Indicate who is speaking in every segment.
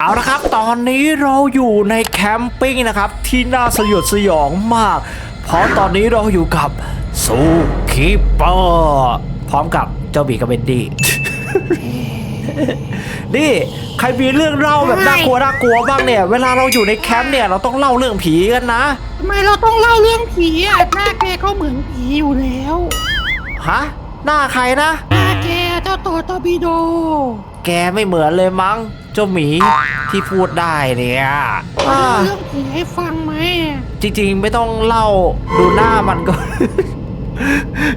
Speaker 1: เอาละครับ ตอนนี้เราอยู่ในแคมปิ้งนะครับ ที่น่าสยดสยองมาก เพราะตอนนี้เราอยู่กับซูคิปเปอร์พร้อมกับเจ้าบีกับเบนดี้ นี่ใครมีเรื่องเล่าแบบน่ากลัวน่ากลัวบ้างเนี่ย เวลาเราอยู่ในแคมป์เนี่ยเราต้องเล่าเรื่องผีกันนะ
Speaker 2: ทำไมเราต้องเล่าเรื่องผีอะหน้าแกก็เหมือนผีอยู่แล้ว
Speaker 1: ฮะ หน้าใครนะ
Speaker 2: หน้า แกเจ้าต่อตอร์บิโด
Speaker 1: แกไม่เหมือนเลยมั้ง เจ้าหมีที่พูดได้เนี่ย
Speaker 2: เล่า
Speaker 1: อ่า
Speaker 2: เรื่องผีให้ฟังไหม
Speaker 1: จริงๆไม่ต้องเล่าดูหน้ามันก็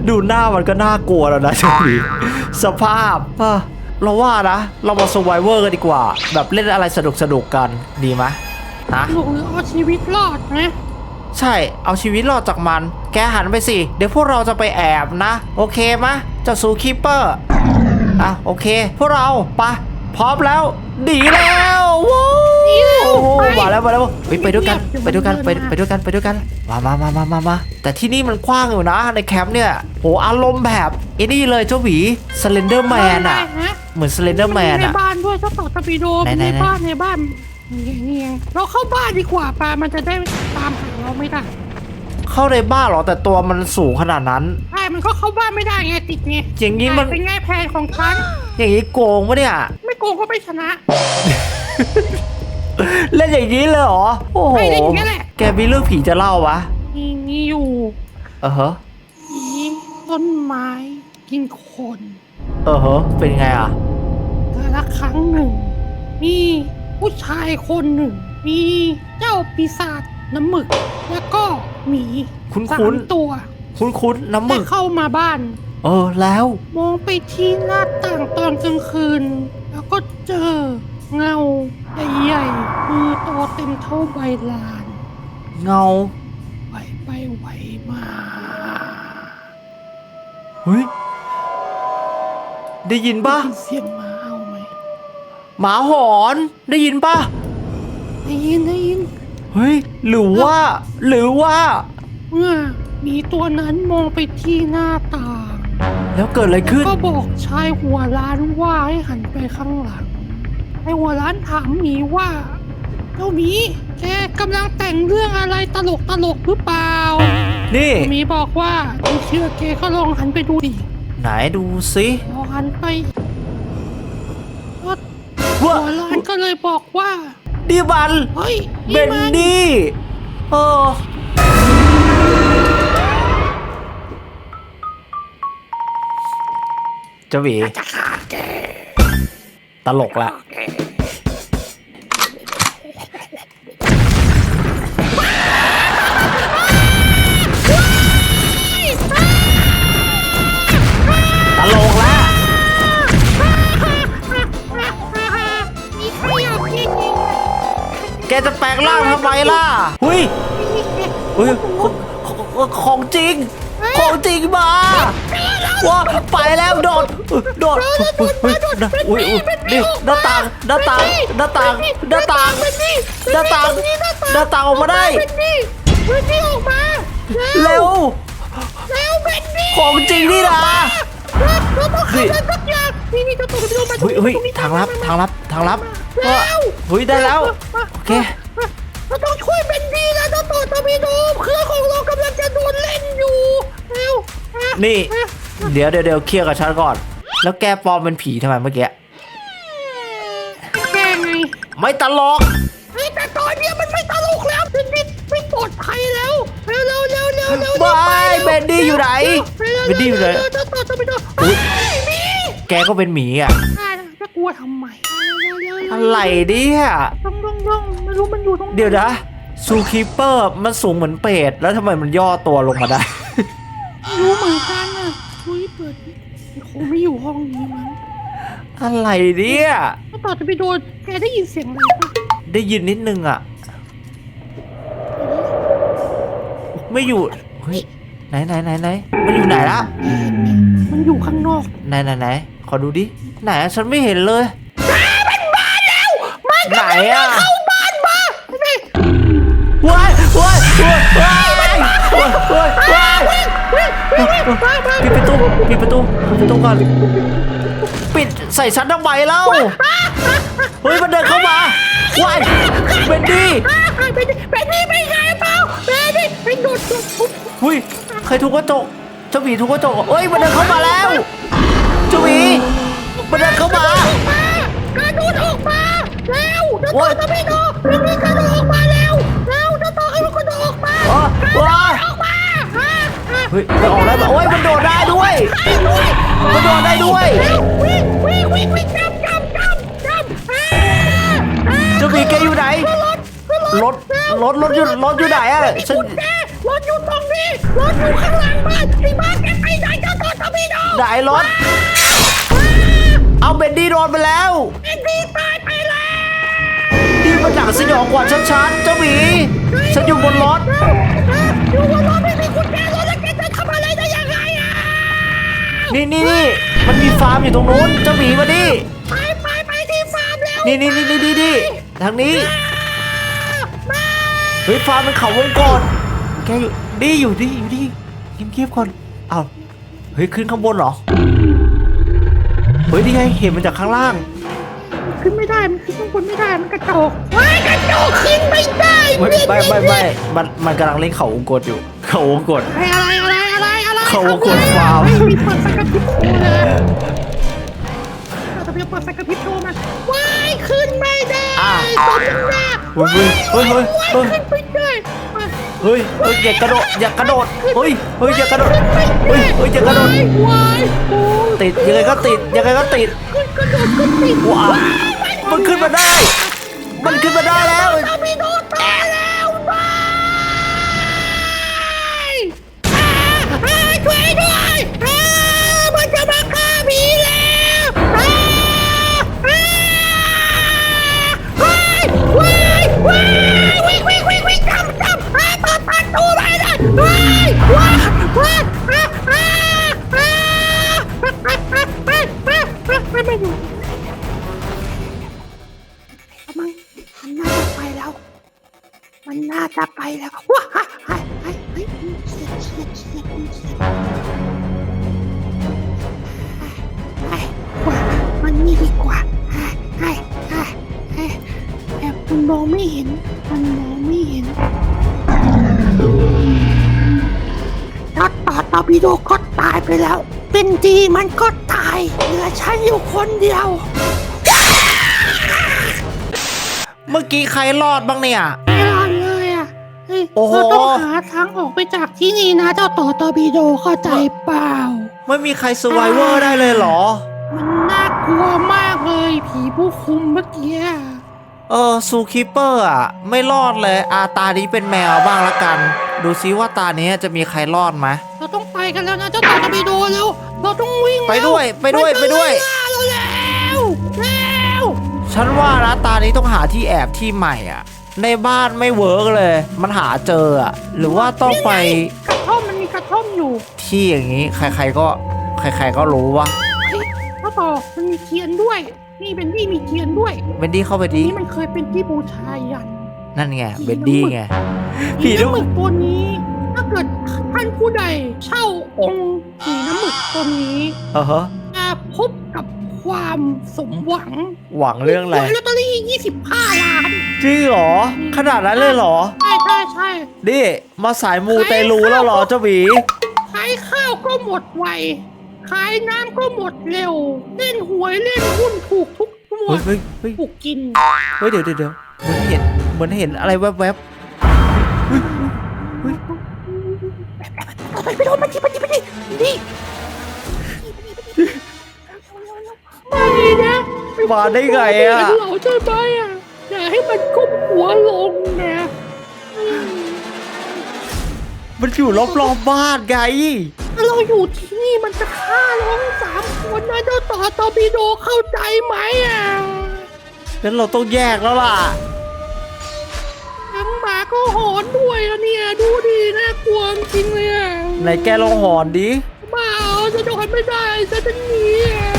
Speaker 1: ดูหน้ามันก็น่ากลัวแล้วนะเจ้าหมีสภาพเอ้อเราว่านะ เรามา s u r v i v o r กันดีกว่า แบบเล่นอะไรสนุกสนุกๆกันดีไหมฮะ
Speaker 2: หลงหรือเอาชีวิตรอดนะ
Speaker 1: ใช่ เอาชีวิตรอดจากมัน แกหันไปสิ เดี๋ยวพวกเราจะไปแอบนะ โอเคมะเจ้าซูคิปเปอร์ อะ โอเค พวกเราไปะพร้อมแล้วหนีแล้วว้าวโอ้โหมาแล้วมาแล้วเฮ้ยไปด้วยกันไปด้วยกันไปไปด้วยกันไปด้วยกันมามามามามามาแต่ที่นี่มันกว้างอยู่นะ ในแคมป์เนี่ยโหอารมณ์แบบไอ้นี่เลยเจ้าหวีสเลนเดอร์แมนอะ
Speaker 2: ฮะ
Speaker 1: เหมือนสเลนเดอร์แมน
Speaker 2: ใน
Speaker 1: อะ
Speaker 2: บ้านด้วยเจ้าต่อตอร์บิโด
Speaker 1: ไหนๆๆ
Speaker 2: ในบ้านในบ้านนี่ไงนี่ไงเราเข้าบ้านดีกว่าปลามันจะได้ตามหาเราไม่ได้
Speaker 1: เข้าในบ้านเหรอแต่ตัวมันสูงขนาดนั้น
Speaker 2: ใช่มันก็เข้าบ้านไม่ได้ไงติดไง
Speaker 1: อย่างนี้มัน
Speaker 2: เป็นไงแผนของฉัน
Speaker 1: อย่างนี้โกงปะเนี่ย
Speaker 2: ไม่โกงก็ไม่ชนะ
Speaker 1: เล่นอย่างนี้เลยเหรอ โอ้โห
Speaker 2: ไม่เล่นอย่างนี้แหละ
Speaker 1: แกมีเรื่องผีจะเล่าวะ
Speaker 2: มีมีอยู่
Speaker 1: เออฮะ
Speaker 2: ผีต้นไม้กินคน
Speaker 1: เออฮะเป็นไงอะ
Speaker 2: แต่ละครั้งหนึ่ง มีผู้ชายคนหนึ่ง มีเจ้าปีศาจน้ำหมึก แล้วก็ หมี
Speaker 1: คุ้นๆ
Speaker 2: สามตัว
Speaker 1: คุ้นคุ้นๆน้ำหมึ
Speaker 2: ได้
Speaker 1: ก
Speaker 2: เข้ามาบ้าน
Speaker 1: เออแล้ว
Speaker 2: มองไปที่หน้าต่างตอนกลางคืน แล้วก็เจอเงาใหญ่ๆมือโตเต็มเท่าใบลาน
Speaker 1: เงา
Speaker 2: ไหวไปไหวมา
Speaker 1: เฮ้ยได้ยินปะ
Speaker 2: ได้ยินเสียงหมาเอาไหม
Speaker 1: หมาหอนได้ยินปะ
Speaker 2: ได้ยินได้ยิน
Speaker 1: เฮ้ย หรือว่า หรือว่า
Speaker 2: เมื่อหมีตัวนั้นมองไปที่หน้าต่าง
Speaker 1: แล้วเกิดอะไรขึ้น
Speaker 2: ก็บอกชายหัวร้านว่าให้หันไปข้างหลังไอ้หัวร้านถามหมีว่าเจ้าหมีแกกำลังแต่งเรื่องอะไรตลกตลกๆหรือเปล่า
Speaker 1: นี่
Speaker 2: หมีบอกว่าไม่เชื่อแกก็ลองหันไปดูดิ
Speaker 1: ไหนดูสิ
Speaker 2: ลองหันไปก็
Speaker 1: ว่า
Speaker 2: หัวร้านก็เลยบอกว่า
Speaker 1: ดีบัน
Speaker 2: เฮ้ย
Speaker 1: เบน
Speaker 2: มั
Speaker 1: ดี้เออเจ้าหวี
Speaker 2: จะฆ่าแก
Speaker 1: ตลกละต จะแปลงร่างทำไมล่ะหุยหุยของของของจริง ของจริงมาว้าไปแล้วโดดโดดอุ้ยอุ้ยนี่หน้าต่างหน้าต่างหน้าต่างหน้าต่างหน้าต่างหน้าต่างออกมาได้
Speaker 2: เบนนี่เบนนี่ออกมา
Speaker 1: เร็ว
Speaker 2: เร็วเบนนี่
Speaker 1: ของจริงนี่นะ
Speaker 2: เราต้องทำอะไรสักอย่างนี่นี่เจะตกไปดูมา
Speaker 1: เฮ้ยเฮ้ยทางลับทางลับทางลับเฮ้ยเฮ้ยได้แล้วโอ เค
Speaker 2: เราต้องช่วยเบนนี่นะเจ้าตัวตอร์ปิโดเครื่องของเรากำลังจะโดนเล่นอยู่เร็ว
Speaker 1: นี่เดี๋ยวเดี๋ยวเดี๋ยวเคลียร์กับฉันก่อน แล้วแกปลอมเป็นผีทำไมเมื่อกี้
Speaker 2: แกไง
Speaker 1: ไม่ตลก
Speaker 2: เฮ้ยแต่ตอนเนี้ยมันไม่ตลกแล้วเบนนี่ไม่ปลอดภัยแล้วเร็วเร็วเร็วเร็วเร็ว
Speaker 1: ไม่เบนดี้อยู่ไหนเบนดี้อยู่ไหน
Speaker 2: เจ้าตัวตอร์ปิโด
Speaker 1: อุ๊ย
Speaker 2: มี
Speaker 1: แกก็เป็นหมีอะ
Speaker 2: จะกลัวทำไมเร็วเร็วเร็ว
Speaker 1: อะไรเนี่ย
Speaker 2: ต้องต้องต้องไม่ รู้มันอยู่ตรงไหน
Speaker 1: เดี๋ยวนะซูคีเปอร์มันสูงเหมือนเป็ดแล้วทำไมมันย่อตัวลงมาได้
Speaker 2: ไม่รู้เหมือนกันอะคุยเปิดมันคงไม่อยู่ห้องนี้มั้ง
Speaker 1: อะไรเนี่ย
Speaker 2: ถ้าต่อจะไปโดนแกได้ยินเสียงอะไรปะ
Speaker 1: ได้ยินนิดนึงอะ ไม่อยู่เฮ้ยไหนไหนไหนไหนมันอยู่ไหนละ
Speaker 2: มันอยู่ข้างนอก
Speaker 1: ไหนไหนไหนขอดูดิไหนอะฉันไม่เห็นเลยไหนอะ
Speaker 2: บ้านมาไอ้
Speaker 1: ว้ายว้ายว้ายว้ายว้ายว้ายว้าย
Speaker 2: มามา
Speaker 1: ปิดประตูปิดประตูปิดประตูก่อนปิดใส่ฉันทำไมเล่าเฮ้ยมันเดินเข้ามานดี้
Speaker 2: อ่าหายไปดิเป็นนี่ไม่ไงเปล่าเป็นนี่เป็นโดดโดดปุ๊บ
Speaker 1: หุยใครทุบกระจกเจ้าหมีทุบกระจกเอ้ยมันเดินเข้ามาแล้วเจ้าหมีมันเดินเข้ามา
Speaker 2: ออกมากระโดดออกมาแล้วเจ้า
Speaker 1: โอ๊
Speaker 2: ต่อยตะพีโดรีบๆกระโดด เฮ้
Speaker 1: ยมันออกได้ปะโอ้ยมันโดดได้ด้วย มันโดดได้ด้วย
Speaker 2: วิ่งวิ่งวิ่งวิ่งจับจับจับจับอ่าอ่า
Speaker 1: เจ้าหมีแกอยู่ไหน รถรถรถอยู่รถอยู่ไหนอะฉัน
Speaker 2: กุญแจรถอยู่ตรงนี้รถอยู่ข้างหลังบ้านไอ้บ้านแกไปไหนเจ้าต่อตะพีโด
Speaker 1: ไหนรถ เอาเบนดี้โดนไปแล้ว
Speaker 2: ไอ้พี่ตายไปแล้ว
Speaker 1: นี่มันหนังสยองกว่าชัดๆเจ้าหมีฉันอยู่บนรถ
Speaker 2: อยู่บนรถไม่
Speaker 1: นี่นี่นี่มันมีฟาร์มอยู่ตรงนู้นเจ้าหมีมาดิ
Speaker 2: ไปไปไปที่ฟาร์มแล้ว
Speaker 1: นี่นี่นี่นี่นี่นี่ทางนี้
Speaker 2: มา
Speaker 1: เฮ้ยฟาร์มเป็นเขาวงกตแกอยู่ดีอยู่ดีอยู่ดีเงียบๆก่อนเอาเฮ้ยขึ้นข้างบนเหรอเฮ้ยนี่ไงเห็นมันจากข้างล่าง
Speaker 2: ขึ้นไม่ได้มันขึ้นข้างบนไม่ได้มันกระจกว้ายกระจกขึ้นไม่ได้
Speaker 1: ไม่ไม่ไม่ไม่มันมันกำลังเล่นเขาวงกตอยู่ เขาวงกต
Speaker 2: อะไรอะไรอะไรอะไรอะไร
Speaker 1: เขากดฟาร์ม
Speaker 2: ไม่มีเปิดสกัดพริบโชว์เลยเราจะไปเปิดสกัดพริบโชว์มันว้ายขึ้นไม่ได้
Speaker 1: อะ
Speaker 2: ตบหน้า
Speaker 1: เฮ้ยเฮ้ยเฮ้ยเฮ้ย
Speaker 2: ว้ายขึ้นไม่ได้
Speaker 1: เฮ้ยเฮ้ยอย่ากระโดดอย่ากระโดดเฮ้ยเฮ้ยอย่ากระโดด
Speaker 2: ขึ้นไม่ได้
Speaker 1: เฮ้ยเฮ้ยอย่ากระโดด
Speaker 2: ว้ายโอ้ย
Speaker 1: ติดยังไงก็ติดยังไงก็ติด
Speaker 2: ขึ้นกระโดดขึ้นติด
Speaker 1: ว้าวมันขึ้นมาได้ มันขึ้นมาได้แล้ว
Speaker 2: จะไปแล้วว้าไอ้ไอ้ไอ้เฉียดเฉียดเฉียดเฉียดไอ้ว่ามันนี่ดีกว่าไอ้ไอ้ไอ้ไอ้แต่มันมองไม่เห็น มันมองไม่เห็นตัดต่อตอร์ปิโดก็ตายไปแล้ว เป็นดีมันก็ตายเหลือฉันอยู่คนเดียว
Speaker 1: เมื่อกี้ใครรอดบ้างเนี่ย
Speaker 2: เฮ้ย
Speaker 1: โอ้โห
Speaker 2: เราต้องหาทางออกไปจากที่นี่นะ เจ้าต่อตอร์ปิโดเข้าใจเปล่า
Speaker 1: ไม่มีใครส v i เวอร์ได้เลยเหรอ
Speaker 2: มันน่ากลัวมากเลย ผีผู้คุมเมื่อกี้อะ
Speaker 1: เออซูคิปเปอร์อะ ไม่รอดเลยอาตานี้เป็นแมวบ้างละกัน ดูซิว่าตานี้จะมีใครรอดไหม
Speaker 2: เราต้องไปกันแล้วนะเจ้าต่อตอร์ปิโดแล้วเราต้องวิ่ง
Speaker 1: ไปด้วยไปด้วย
Speaker 2: มันจะ
Speaker 1: ไปด้วย
Speaker 2: ล่าเราแล้วแล้ว
Speaker 1: ฉันว่านะตานี้ต้องหาที่แอบที่ใหม่อะ ในบ้านไม่เวิร์กเลย มันหาเจออะหรือว่าต้องไป
Speaker 2: กระท่อมมันมีกระท่อมอยู่
Speaker 1: ที่อย่างนี้ ใครๆก็ใครๆก็รู้ว่า
Speaker 2: เฮ้ยเจ้าต่อมันมีเทียนด้วย นี่เป็นที่มีเทียนด้วย
Speaker 1: เบนดี้เข้าไปดิ
Speaker 2: นี่มันเคยเป็นที่บูชายัน
Speaker 1: นั่นไงเบนดี้ไงผี
Speaker 2: ผี
Speaker 1: น้ำ
Speaker 2: น้ำ
Speaker 1: ห
Speaker 2: ห
Speaker 1: มึ
Speaker 2: มึ
Speaker 1: ก
Speaker 2: กตัวนี้ ถ้าเกิดท่านผู้ใดเช่าองค์ผีน้ำหมึกตัวนี้
Speaker 1: เออฮะ
Speaker 2: จะพบกับ ความสมหวัง
Speaker 1: หวังเรื่องอะไร
Speaker 2: หวยลอตเตอรี่25ล้าน
Speaker 1: จริงเหรอ ขนาดนั้นเลยเหรอ
Speaker 2: ใช่ใช่ใช่
Speaker 1: นี่ มาสายมูเตลูแล้วเหรอเจ้าหวี
Speaker 2: ขายข้าวก็หมดไว ขายน้ำก็หมดเร็ว เล่นหวยเล่นหุ้นถูกทุกหม
Speaker 1: เฮ้
Speaker 2: ด
Speaker 1: ยเฮ้ยเฮ้ย
Speaker 2: ถูกกิน
Speaker 1: เฮ้ยเดี๋ยวเดี๋ยวเดี๋ยวเหมือนเห็นเหมือนเห็นอะไรแวบ
Speaker 2: ไปไปโดนมาจีมาจีมาจีนี่ ไม่นะ
Speaker 1: ๆมาได้ไงอะ
Speaker 2: เราใช่ไหมอะอย่าให้มันก้มหัวลงนะ
Speaker 1: มันอยู่รอบๆบบ้านไง
Speaker 2: ถ้าเราอยู่ที่นี่มันจะฆ่าเราทั้งสามคนนะเจ้าต่อตอร์ปิโดเข้าใจไหมอะ
Speaker 1: งั้นเราต้องแยกแล้วล่ะ
Speaker 2: ทั้งหมาก็หอนด้วยอะเนี่ยดูดีน่ากลัวจริงเลยอะ
Speaker 1: ไหนแกลองหอนดิ
Speaker 2: บ้าเอาจะนอนไม่ได้จะจะหนีอะออก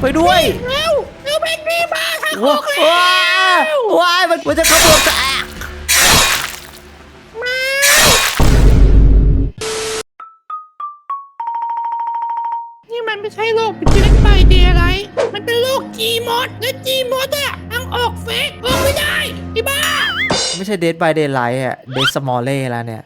Speaker 1: ไปด้วย
Speaker 2: เร็วเร็วแบงกี้มาทางอ
Speaker 1: ว้า
Speaker 2: อกแล้ว
Speaker 1: ว้าวว้ายมันมันจะขบวนกันอะ
Speaker 2: มานี่มันไม่ใช่โรคเป็นเชื้อไปเดียอะไร มันเป็นโรคจีมอดและจีมอดอะทางออกเฟกออกไม่ได้ไอ้บ้า
Speaker 1: ไม่ใช่เด d บายเด y l ไลท์อะเด d สมอลเล่แล้วเนี่ย